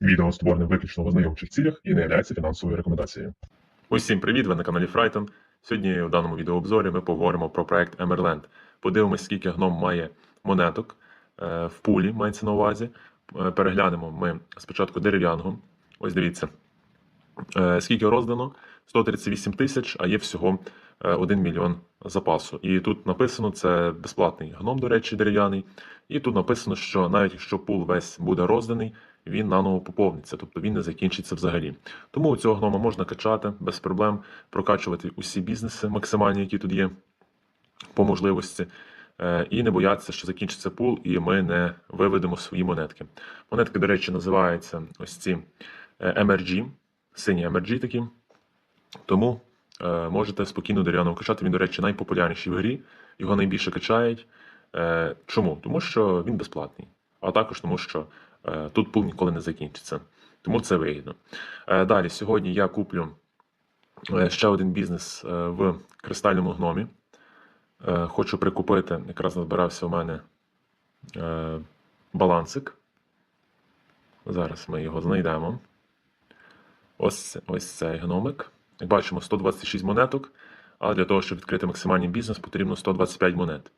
Відео створене виключно в ознайомчих цілях і не є фінансовою рекомендацією. Усім привіт! Ви на каналі Фрайтон. Сьогодні у даному відеообзорі ми поговоримо про проект Emerland. Подивимось, скільки гном має монеток е, в пулі, мається на увазі. Е, Переглянемо ми спочатку дерев'яного. Ось дивіться, Е, скільки роздано? 138 тисяч, а є всього е, 1 мільйон запасу. І тут написано, це безплатний гном, до речі, дерев'яний. І тут написано, що навіть якщо пул весь буде розданий, він наново поповниться, тобто він не закінчиться взагалі. Тому цього гнома можна качати без проблем, прокачувати усі бізнеси максимальні, які тут є по можливості. Е, І не боятися, що закінчиться пул, і ми не виведемо свої монетки. Монетки, до речі, називаються ось ці е, MRG, сині MRG такі. Тому е, можете спокійно дерев'яного качати. Він, до речі, найпопулярніший в грі. Його найбільше качають. Чому? Тому що він безплатний, а також тому, що тут пул ніколи не закінчиться. Тому це вигідно. Е, далі, сьогодні я куплю е, ще один бізнес е, в кристальному гномі. Е, хочу прикупити, якраз назбирався у мене е, балансик. Зараз ми його знайдемо. Ось, ось цей гномик. Як бачимо, 126 монеток, але для того, щоб відкрити максимальний бізнес, потрібно 125 монет.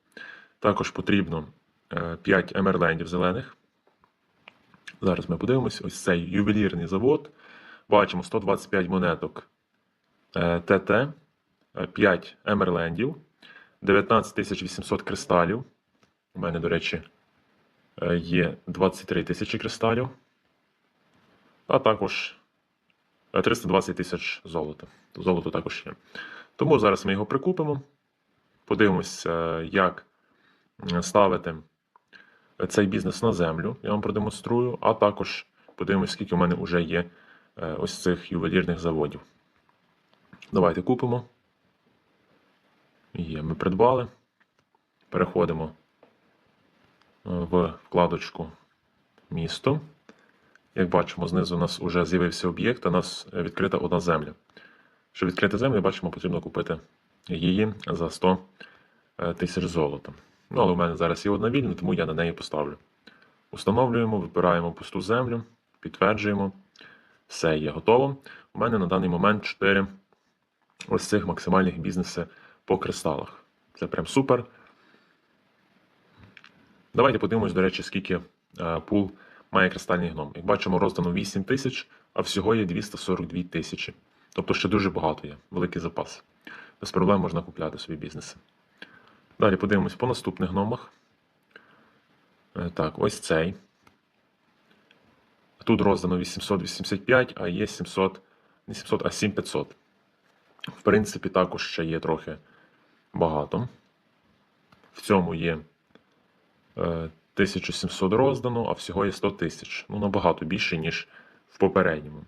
Також потрібно е, 5 емерлендів зелених. Зараз ми подивимось, ось цей ювелірний завод. Бачимо 125 монеток е, ТТ, е, 5 емерлендів, 19 800 кристалів. У мене, до речі, е, є 23 тисячі кристалів. А також е, 320 тисяч золота. Золото також є. Тому зараз ми його прикупимо. Подивимось, е, як е, ставити цей бізнес на землю. Я вам продемонструю, а також подивимось, скільки у мене вже є е, ось цих ювелірних заводів. Давайте купимо. Є, ми придбали. Переходимо е, в вкладочку місто. Як бачимо, знизу у нас вже з'явився об'єкт, у нас відкрита одна земля. Щоб відкрити землю, бачимо, потрібно купити її за 100 е, тисяч золота. Ну, але у мене зараз є одна вільна, тому я на неї поставлю. Установлюємо, вибираємо пусту землю, підтверджуємо. Все є готово. У мене на даний момент 4 ось цих максимальних бізнеси по кристалах. Це прям супер. Давайте подивимось, до речі, скільки е, пул має кристальний гном. Як бачимо, роздано 8 тисяч, а всього є 242 тисячі. Тобто ще дуже багато є, великий запас. Без проблем можна купляти собі бізнеси. Далі подивимось по наступних гномах. Е, Так, ось цей. Тут роздано 885, а є 700, не 700, а 7500. В принципі, також ще є трохи багато. В цьому є е, 1700 роздано, а всього є 100 тисяч. Ну, набагато більше, ніж в попередньому,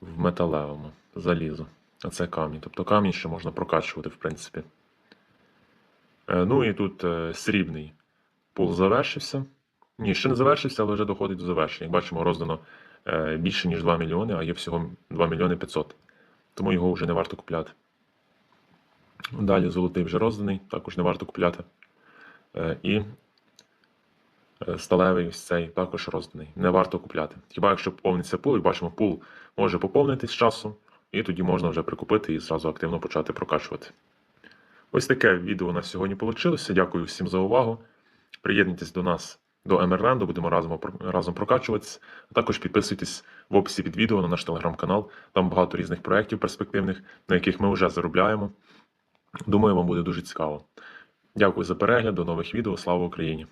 в металевому залізо. А це камінь. Тобто камінь ще можна прокачувати, в принципі. Е, Ну і тут е, срібний пул завершився. Ні, ще не завершився, але вже доходить до завершення. Як бачимо, роздано е, більше, ніж 2 мільйони, а є всього 2 мільйони 500. Тому його вже не варто купляти. Далі золотий вже розданий, також не варто купляти. І сталевий ось цей також розданий. Не варто купляти. Хіба якщо поповниться пул, як бачимо, пул може поповнитись з часом, і тоді можна вже прикупити і зразу активно почати прокачувати. Ось таке відео у нас сьогодні вийшло. Дякую всім за увагу. Приєднуйтесь до нас до Емерленду, будемо разом, разом прокачуватись. А також підписуйтесь в описі під відео на наш телеграм-канал. Там багато різних проєктів перспективних, на яких ми вже заробляємо. Думаю, вам буде дуже цікаво. Дякую за перегляд, до нових відео. Слава Україні!